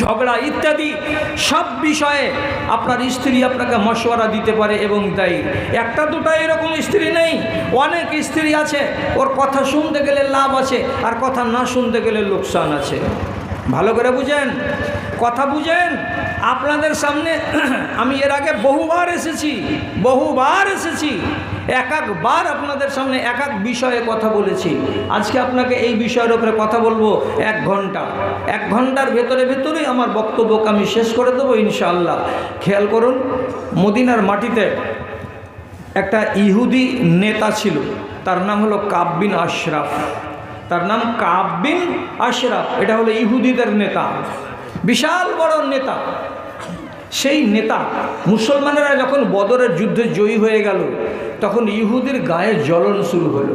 ঝগড়া ইত্যাদি সব বিষয়ে আপনার স্ত্রী আপনাকে মশওয়ারা দিতে পারে এবং তাই একটা দুটা এরকম স্ত্রী নেই। অনেক স্ত্রী আছে, ওর কথা শুনতে গেলে লাভ আছে, আর কথা না শুনতে গেলে লোকসান আছে। ভালো করে বুঝেন? কথা বুঝেন? আপনাদের সামনে আমি এর আগে বহুবার এসেছি বহুবার এসেছি এক একবার আপনাদের সামনে এক এক বিষয়ে কথা বলেছি। আজকে আপনাকে এই বিষয়ের উপরে কথা বলব এক ঘণ্টা। এক ঘণ্টার ভেতরে ভেতরেই আমার বক্তব্যকে আমি শেষ করে দেবো ইনশাআল্লাহ। খেয়াল করুন, মদিনার মাটিতে একটা ইহুদি নেতা ছিল, তার নাম হলো কাব্বিন আশরাফ। তার নাম কাব্বিন আশরাফ, এটা হলো ইহুদিদের নেতা। বিশাল বড় নেতা। সেই নেতা মুসলমানেরা যখন বদরের যুদ্ধে জয়ী হয়ে গেল, তখন ইহুদির গায়ে জ্বলন শুরু হলো।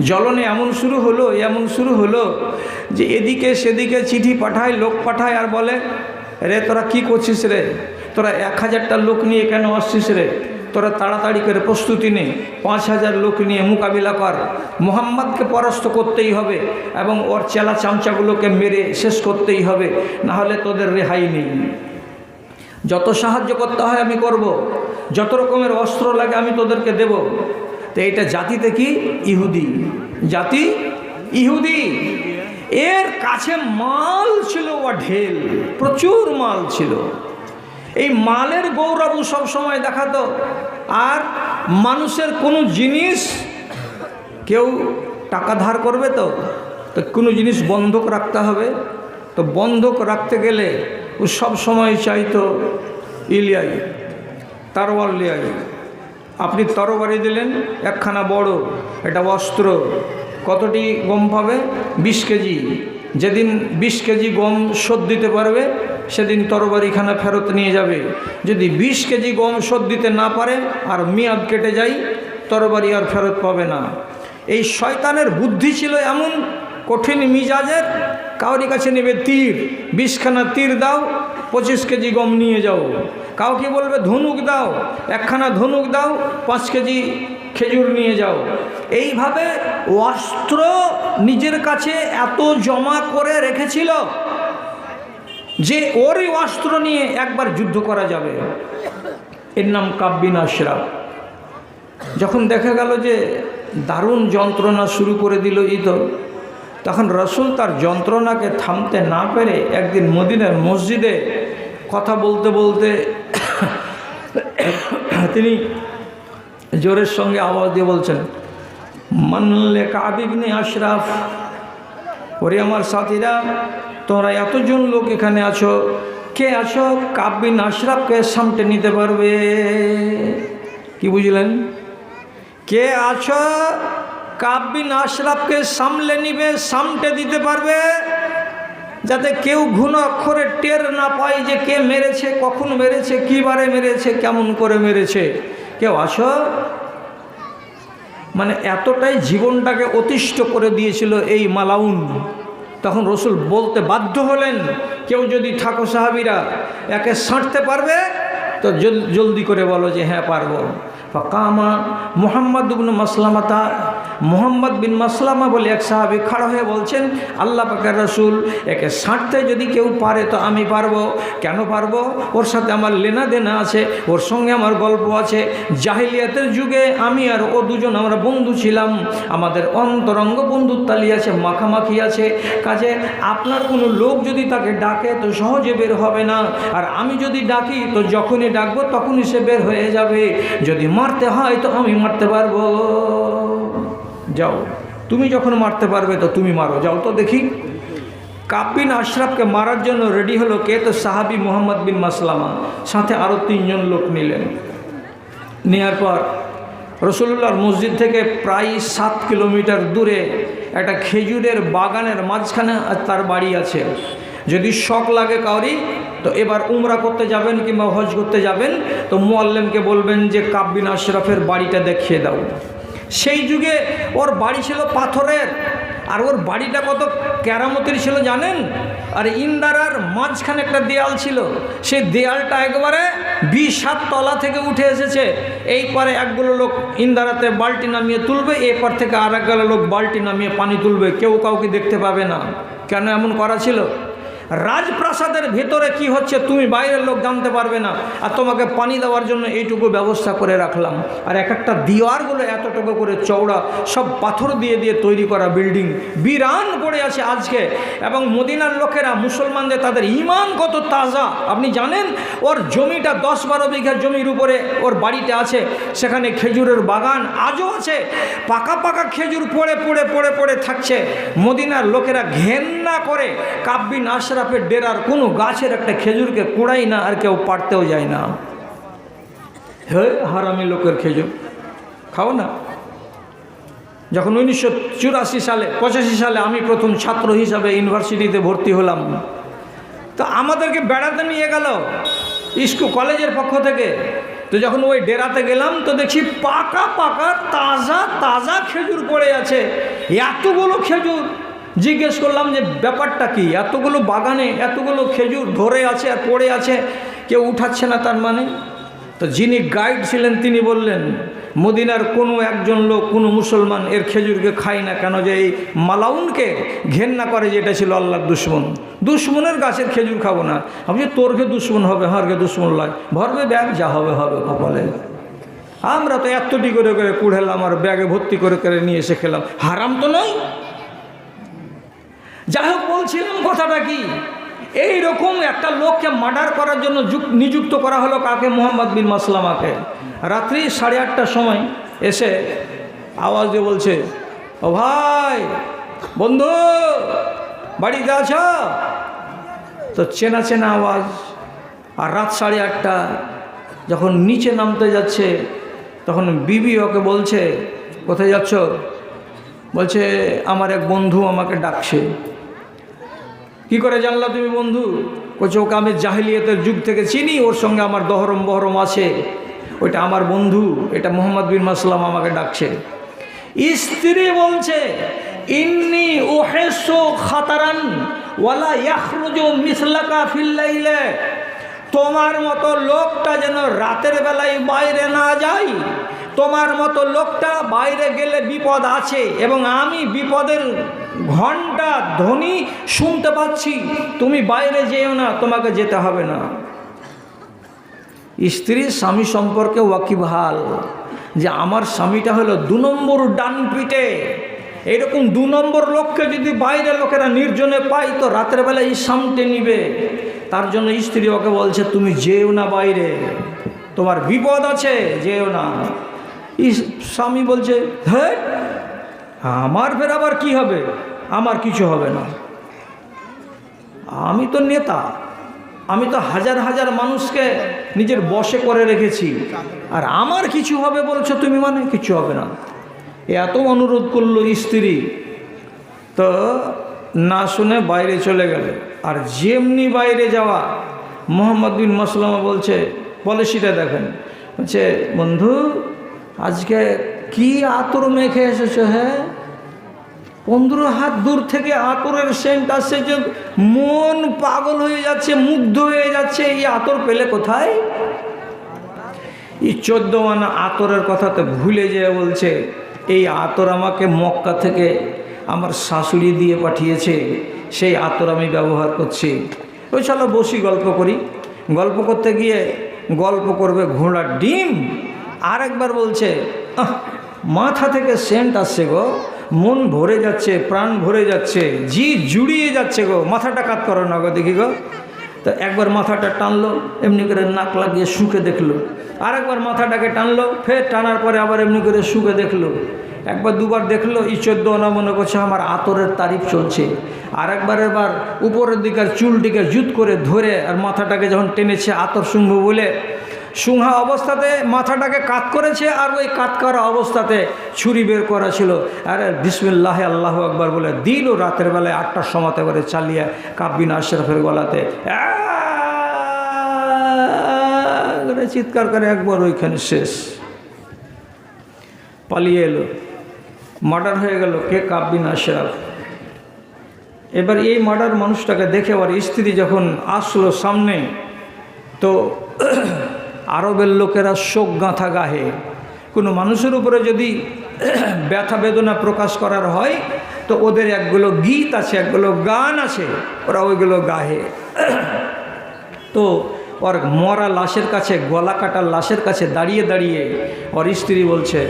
জ্বলনে এমন শুরু হলো, এমন শুরু হলো যে এদিকে সেদিকে চিঠি পাঠায়, লোক পাঠায় আর বলে, রে, তোরা কি করছিস রে? তোরা এক হাজারটা লোক নিয়ে কেন আসছিস রে? তোরা তাড়াতাড়ি করে প্রস্তুতি নে, পাঁচ হাজার লোক নিয়ে মোকাবিলা কর। মোহাম্মদকে পরাস্ত করতেই হবে এবং ওর চেলা চামচাগুলোকে মেরে শেষ করতেই হবে না হলে তোদের রেহাই নেই। যত সাহায্য করতে হয় আমি করব। যত রকমের অস্ত্র লাগে আমি তোদেরকে দেব। তো এটা জাতিতে কি? ইহুদি। জাতি ইহুদি। এর কাছে মাল ছিল ও ঢেল। প্রচুর মাল ছিল। এই মালের গৌরব সব সময় দেখাতো। আর মানুষের কোনো জিনিস কেউ টাকা ধার করবে তো? তো কোনো জিনিস বন্ধক রাখতে হবে। তো বন্ধক রাখতে গেলে সব সময় চাইতো, ইলিয়াই, তারওয়াল লিয়াই, আপনি তরবারি দিলেন, একখানা বড়, এটা অস্ত্র, কতটি গম পাবে? বিশ কেজি, যেদিন বিশ কেজি গম শোধ দিতে পারবে, সেদিন তরবারিখানা ফেরত নিয়ে যাবে। যদি বিশ কেজি গম শোধ দিতে না পারে, আর মেয়াদ কেটে যায়, তরবারি আর ফেরত পাবে না। এই শয়তানের বুদ্ধি ছিল এমন কঠিন মিজাজের, কাউরি কাছে নেবে তীর, বিশখানা তীর দাও, পঁচিশ কেজি গম নিয়ে যাও। কাউকে বলবে, ধনুক দাও, একখানা ধনুক দাও, পাঁচ কেজি খেজুর নিয়ে যাও। এইভাবে অস্ত্র নিজের কাছে এত জমা করে রেখেছিল যে ওরই অস্ত্র নিয়ে একবার যুদ্ধ করা যাবে। এর নাম কাব্বিন আশরাফ। যখন দেখা গেল যে দারুণ যন্ত্রণা শুরু করে দিল ঈদ তখন রসুল তার যন্ত্রণাকে থামতে না পেরে একদিন মদিনার মসজিদে কথা বলতে বলতে তিনি জোরের সঙ্গে আওয়াজ দিয়ে বলছেন মানলে কাবিবনে আশরাফ? ওরে আমার সাথীরা, তোমরা এতজন লোক এখানে আছো, কে আছো? কাব্বিন আশরাফকে সামটে নিতে পারবে? কি বুঝলেন? কে আছো? কাব্বিন আশরাফকে সামলে নিবে, সামটে দিতে পারবে, যাতে কেউ ঘুণ অক্ষরে টের না পায় যে কে মেরেছে, কখন মেরেছে, কীবারে মেরেছে, কেমন করে মেরেছে। কেউ আছো মানে এতটাই জীবনটাকে অতিষ্ঠ করে দিয়েছিল এই মালাউন। তখন রসুল বলতে বাধ্য হলেন, কেউ যদি থাকো সাহাবিরা, একে সাঁটতে পারবে? তো জলদি করে বলো যে হ্যাঁ পারব। কামা মোহাম্মদ মাসলামাতা মোহাম্মদ বিন মাসলামা বলে এক সাহাবি খাড়া হয়ে বলছেন, আল্লাহ পাকের রসুল একে সাঁটতে যদি কেউ পারে তো আমি পারব। কেন পারব? ওর সাথে আমার লেনা দেনা আছে, ওর সঙ্গে আমার গল্প আছে। জাহিলিয়াতের যুগে আমি আর ও দুজন আমরা বন্ধু ছিলাম। আমাদের অন্তরঙ্গ বন্ধুত্বালি আছে, মাখামাখি আছে। কাজে আপনার কোনো লোক যদি তাকে ডাকে তো সহজে বের হবে না। আর আমি যদি ডাকি তো যখনই ডাকবো তখনই সে বের হয়ে যাবে। যদি মারতে হয় তো আমি মারতে পারব। যাও। তুমি যখন মারতে পারবে তো তুমি মারো, যাও তো দেখি। কাপিন আশরাফকে মারার জন্য রেডি হলো কে? তো সাহাবি মোহাম্মদ বিন মাসলামা। সাথে আরও তিনজন লোক নিলেন। নেয়ার পর রসুল্লাহর মসজিদ থেকে প্রায় সাত কিলোমিটার দূরে একটা খেজুরের বাগানের মাঝখানে তার বাড়ি আছে। যদি শখ লাগে কাউরি, তো এবার উমরা করতে যাবেন কিংবা হজ করতে যাবেন, তো মোয়াল্লেমকে বলবেন যে, কাব্বিন আশরাফের বাড়িটা দেখিয়ে দাও। সেই যুগে ওর বাড়ি ছিল পাথরের। আর ওর বাড়িটা কত কেরামতির ছিল জানেন? আর ইন্দারার মাঝখানে একটা দেয়াল ছিল। সেই দেয়ালটা একবারে বিশ সাত তলা থেকে উঠে এসেছে। এই পরে একগুলো লোক ইন্দারাতে বালতি নামিয়ে তুলবে এরপর থেকে আর লোক বালতি নামিয়ে পানি তুলবে। কেউ কাউকে দেখতে পাবে না। কেন এমন করা ছিল? রাজপ্রাসাদের ভেতরে কি হচ্ছে তুমি বাইরের লোক জানতে পারবে না। আর তোমাকে পানি দেওয়ার জন্য এইটুকু ব্যবস্থা করে রাখলাম। আর এক একটা দিওয়ারগুলো এতটুকু করে চওড়া, সব পাথর দিয়ে দিয়ে তৈরি করা বিল্ডিং। বিরান পড়ে আছে আজকে। এবং মদিনার লোকেরা, মুসলমানদের তাদের ইমান কত তাজা, আপনি জানেন? ওর জমিটা দশ বারো বিঘা জমির উপরে ওর বাড়িতে আছে। সেখানে খেজুরের বাগান আজও আছে। পাকা পাকা খেজুর পড়ে পড়ে পড়ে পড়ে থাকছে। মদিনার লোকেরা ঘেন্না করে কাব্বিন আশরাফের ডেরার কোনো গাছের একটা খেজুরকে কুড়াই না আর কেউ পারতেও যায় না। হে হারামি লোকের খেজুর, খাও না। যখন উনিশশো চুরাশি সালে, পঁচাশি সালে আমি প্রথম ছাত্র হিসাবে ইউনিভার্সিটিতে ভর্তি হলাম, তো আমাদেরকে বেড়াতে নিয়ে গেল স্কুল কলেজের পক্ষ থেকে। তো যখন ওই ডেরাতে গেলাম, তো দেখছি পাকা পাকা, তাজা তাজা খেজুর পড়ে আছে। এতগুলো খেজুর জিজ্ঞেস করলাম যে ব্যাপারটা কি? এতগুলো বাগানে এতগুলো খেজুর ধরে আছে আর পড়ে আছে, কেউ উঠাচ্ছে না তার মানে? তো যিনি গাইড ছিলেন তিনি বললেন, মদিনার কোনো একজন লোক, কোনো মুসলমান এর খেজুরকে খায় না কেন যে এই মালাউনকে ঘেন্না করে যেটা ছিল আল্লাহর দুশ্মন? দুশ্মনের গাছের খেজুর খাব না। আমি তোরকে দুশ্মন হবে, হারকে দুশ্মন লাগে ভরবে ব্যাগ, যা হবে হবে কপালে। আমরা তো এতটি করে করে কুড়েলাম আর ব্যাগে ভর্তি করে করে নিয়ে এসে খেলাম। হারাম তো নয়। যাই হোক বলছিলাম কথাটা কি? এই রকম একটা লোককে মার্ডার করার জন্য যুক- নিযুক্ত করা হলো কাকে? মোহাম্মদ বিন মাসলামাকে। রাত্রি সাড়ে আটটার সময় এসে আওয়াজ দিয়ে বলছে, ও ভাই, বন্ধু, বাড়িতে আছ? তো চেনা চেনা আওয়াজ। আর রাত সাড়ে আটটা, যখন নিচে নামতে যাচ্ছে, তখন বিবি ওকে বলছে, কোথায় যাচ্ছ? বলছে, আমার এক বন্ধু আমাকে ডাকছে। কি করে জানলা তুমি বন্ধু? বলছে ওকে আমি জাহিলিয়তের যুগ থেকে চিনি, ওর সঙ্গে আমার দহরম বহরম আছে। ওইটা আমার বন্ধু, এটা মোহাম্মদ বিন মাসলাম আমাকে ডাকছে। স্ত্রী বলছে, ইন্নি তোমার মতো লোকটা যেন রাতের বেলায় বাইরে না যায় তোমার মতো লোকটা বাইরে গেলে বিপদ আছে এবং আমি বিপদের ঘণ্টা ধ্বনি শুনতে পাচ্ছি। তুমি বাইরে যেও না, তোমাকে যেতে হবে না। স্ত্রী স্বামী সম্পর্কে ওয়াকিবহাল যে আমার স্বামীটা হলো দু নম্বর ডান পিঠে এরকম দু নম্বর লোককে যদি বাইরে লোকেরা নির্জনে পাই তো রাতের বেলায় সামটে নিবে। তার জন্য স্ত্রী ওকে বলছে, তুমি যেও না বাইরে। তোমার বিপদ আছে, যেও না। স্বামী বলছে হ্যাঁ আমার ফের আবার কি হবে? আমার কিছু হবে না। আমি তো নেতা, আমি তো হাজার হাজার মানুষকে নিজের বশে করে রেখেছি। আর আমার কিছু হবে বলছো তুমি মানে? কিছু হবে না। এত অনুরোধ করল স্ত্রী। তো না শুনে বাইরে চলে গেল। আর যেমনি বাইরে যাওয়া, মোহাম্মদ বিন মাসলামা বলছে, পলিসিটা দেখেন। বলছে, বন্ধু আজকে কি আতর মেখে এসেছ হ্যাঁ পনেরো হাত দূর থেকে আতরের সেন্ট আসছে যে মন পাগল হয়ে যাচ্ছে, মুগ্ধ হয়ে যাচ্ছে, এই আতর পেলে কোথায়? এই চোদ্দ আনা আতরের কথা তো ভুলে যেয়ে বলছে, এই আতর আমাকে মক্কা থেকে আমার শাশুড়ি দিয়ে পাঠিয়েছে, সেই আতর আমি ব্যবহার করছি। ওই চলো বসি গল্প করি। গল্প করতে গিয়ে গল্প করবে ঘোড়ার ডিম। আর একবার বলছে "আহ, মাথা থেকে সেন্ট আসছে গো মন ভরে যাচ্ছে প্রাণ ভরে যাচ্ছে জি জুড়িয়ে যাচ্ছে গো মাথাটা কাত করো না গো দেখি গো। তো একবার মাথাটা টানলো এমনি করে নাক লাগিয়ে শুকে দেখল। আর একবার মাথাটাকে টানলো ফের টানার পরে আবার এমনি করে শুকে দেখল। একবার দুবার দেখল এই চোদ্দ আনা মনে করছে আমার আতরের তারিফ চলছে। আর একবার এবার উপরের দিকের চুলটিকে জুত করে ধরে আর মাথাটাকে যখন টেনেছে আতর শুংহ বলে শুংহা অবস্থাতে মাথাটাকে কাত করেছে আর ওই কাত করা অবস্থাতে ছুরি বের করা ছিল আরে বিসমিল্লাহ আল্লাহ একবার বলে দিল রাতের বেলায় আটটার সময়তে করে চালিয়ে কাব্বিন আশরাফের গলাতে! করে চিৎকার করে একবার ওইখানে শেষ। পালিয়ে এলো। মার্ডার হয়ে গেল কে? কাব্বিন আশরাফ। এবার এই মার্ডার মানুষটাকে দেখে আবার স্ত্রী যখন আসলো সামনে, তো আরবের লোকেরা শোক গাঁথা গাহে। কোনো মানুষের উপরে যদি ব্যথা বেদনা প্রকাশ করার হয়, তো ওদের একগুলো গীত আছে, একগুলো গান আছে, ওরা ওইগুলো গাহে। তো ওর মরা লাশের কাছে, গলা কাটা লাশের কাছে দাঁড়িয়ে দাঁড়িয়ে ওর স্ত্রী বলছে,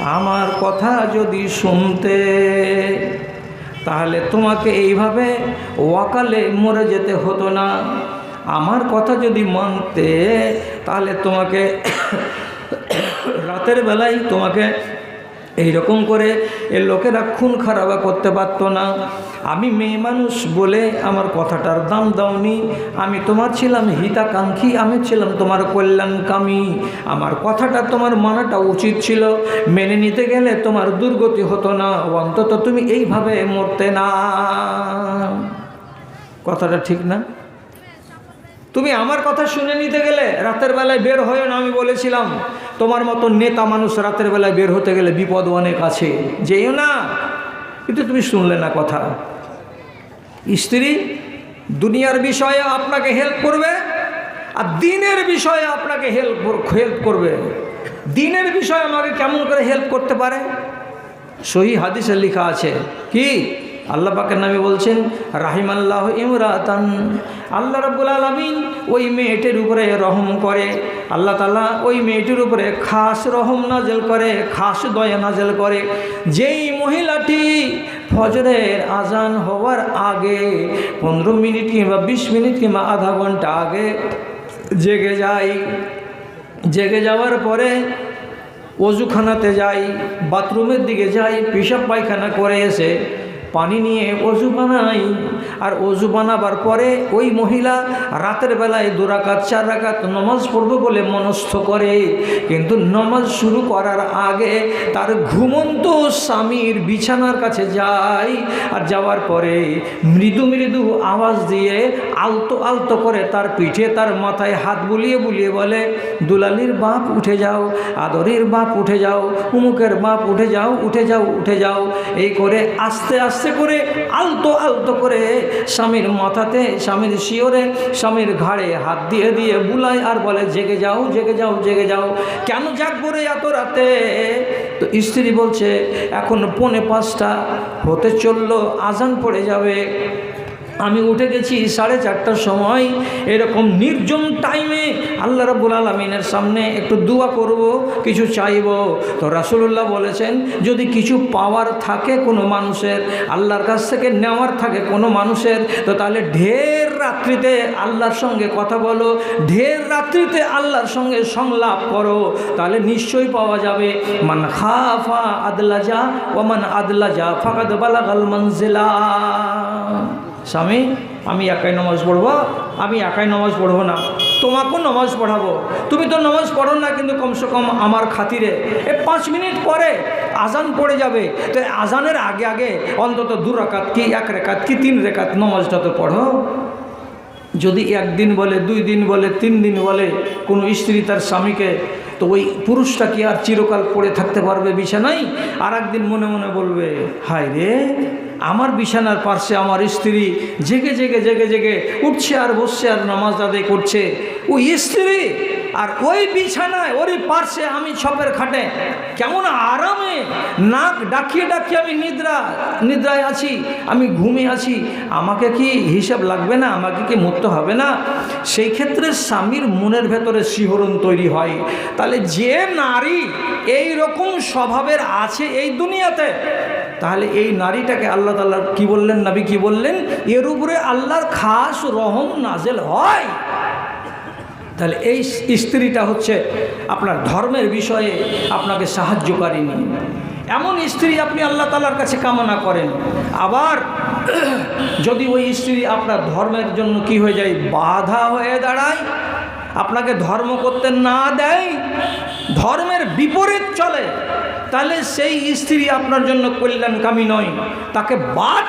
আমার কথা যদি শুনতে, তাহলে তোমাকে এইভাবে ওয়াকালে মরে যেতে হতো না। আমার কথা যদি মানতে তাহলে তোমাকে রাতের বেলায় তোমাকে এই রকম করে এ লোকেরা খুন খারাপা করতে পারতো না। আমি মেয়ে মানুষ বলে আমার কথাটার দাম দাওনি। আমি তোমার ছিলাম হিতাকাঙ্ক্ষী, আমি ছিলাম তোমার কল্যাণকামী। আমার কথাটা, তোমার মানাটা উচিত ছিল। মেনে নিতে গেলে তোমার দুর্গতি হতো না। অন্তত তুমি এইভাবে মরতে না। কথাটা ঠিক না? তুমি আমার কথা শুনে নিতে গেলে রাতের বেলায় বের হয়ে না, আমি বলেছিলাম, তোমার মতো নেতা মানুষ রাতের বেলায় বের হতে গেলে বিপদ অনেক আছে। যেও না, কিন্তু তুমি শুনলে না কথা। স্ত্রী, দুনিয়ার বিষয়ে আপনাকে হেল্প করবে, আর দিনের বিষয়ে আপনাকে হেল্প হেল্প করবে। দিনের বিষয়ে আমাকে কেমন করে হেল্প করতে পারে? সহি হাদিসে লেখা আছে, কি? আল্লাহ পাকের নামে বলছেন রাহিম আল্লাহ ইমরাতান। আল্লাহ রব্বুল আলমিন ওই মেয়েটির উপরে রহম করে, আল্লাহ তালা ওই মেয়েটির উপরে খাস রহম নাজেল করে, খাস দয়া নাজেল করে। যেই মহিলাটি ফজরের আজান হওয়ার আগে পনেরো মিনিট কিংবা বিশ মিনিট কিংবা আধা ঘণ্টা আগে জেগে যায়, জেগে যাওয়ার পরে অজুখানাতে যাই বাথরুমের দিকে যাই পেশাব পায়খানা করে এসে পানি নিয়ে অজু বানাই। আর অজু বানাবার পরে ওই মহিলা রাতের বেলায় দুরাকাত চার রাকাত নমাজ পড়বে বলে মনস্থ করে। কিন্তু নমাজ শুরু করার আগে তার ঘুমন্ত স্বামীর বিছানার কাছে যায়। আর যাওয়ার পরে মৃদু মৃদু আওয়াজ দিয়ে আলতো আলতো করে তার পিঠে তার মাথায় হাত বুলিয়ে বুলিয়ে বলে, দুলালির বাপ উঠে যাও, আদরের বাপ উঠে যাও, উমুকের বাপ উঠে যাও উঠে যাও উঠে যাও। এই করে আস্তে আস্তে করে আলতো আলতো করে স্বামীর মাথাতে, স্বামীর শিওরে স্বামীর ঘাড়ে হাত দিয়ে দিয়ে বুলায় আর বলে, জেগে যাও জেগে যাও জেগে যাও। কেন জাগবো রে এত রাতে? তো স্ত্রী বলছে, এখন পৌনে পাঁচটা, হতে চলল, আজান পড়ে যাবে। আমি উঠে গেছি সাড়ে চারটার সময়। এরকম নির্জন টাইমে আল্লাহ রাবুল আলমিনের সামনে একটু দোয়া করব, কিছু চাইব। তো রাসুলুল্লাহ বলেছেন, যদি কিছু পাওয়ার থাকে কোনো মানুষের, আল্লাহর কাছ থেকে নেওয়ার থাকে কোনো মানুষের, তো তাহলে ঢের রাত্রিতে আল্লাহর সঙ্গে কথা বলো, ঢের রাত্রিতে আল্লাহর সঙ্গে সংলাপ করো, তাহলে নিশ্চয়ই পাওয়া যাবে। মান খাফা আদলা যা ওমান আদলা যা ফাকাদ বালাগাল মঞ্জিলা স্বামী, আমি একাই নামাজ পড়ব, আমি একাই নামাজ পড়ব না। তোমাকেও নামাজ পড়াবো। তুমি তো নামাজ পড়ো না, কিন্তু কমসে কম আমার খাতিরে। এ পাঁচ মিনিট পরে আজান পড়ে যাবে। তো আজানের আগে আগে অন্তত দু রাকাত কি, এক রেখাত কি, তিন রেখাত নামাজটা তো পড়ো। যদি একদিন বলে, দুই দিন বলে, তিন দিন বলে কোনো স্ত্রী তার স্বামীকে, তো ওই পুরুষটা কি আর চিরকাল পড়ে থাকতে পারবে বিছানায়? আর একদিন মনে মনে বলবে, হায় রে আমার বিছানার পার্শ্বে আমার স্ত্রী জেগে জেগে জেগে জেগে উঠছে আর বসছে আর নামাজ আদায় করছে। ওই স্ত্রী আর ওই বিছানায়, ওরই পার্শ্বে আমি ছপের খাটে। কেমন আরামে নাক ডাকিয়ে ডাকিয়ে আমি নিদ্রা, নিদ্রায় আছি, আমি ঘুমে আছি। আমাকে কি হিসাব লাগবে না? আমাকে কি মরতে হবে না? সেই ক্ষেত্রে স্বামীর মনের ভেতরে শিহরণ তৈরি হয়। তাহলে যে নারী এই রকম স্বভাবের আছে এই দুনিয়াতে তাহলে এই নারীটাকে আল্লাহ তাল্লাহ কি বললেন? নাবি কি বললেন? এর উপরে আল্লাহর খাস রহম নাজেল হয়। তাহলে এই স্ত্রীটা হচ্ছে আপনার ধর্মের বিষয়ে আপনাকে সাহায্যকারিনী এমন স্ত্রী আপনি আল্লাহ তালার কাছে কামনা করেন। আবার যদি ওই স্ত্রী আপনার ধর্মের জন্য কি হয়ে যায়? বাধা হয়ে দাঁড়ায়। আপনাকে ধর্ম করতে না দেয়। ধর্মের বিপরীত চলে। তাহলে সেই স্ত্রী আপনার জন্য কল্যাণকামী নয় তাকে বাদ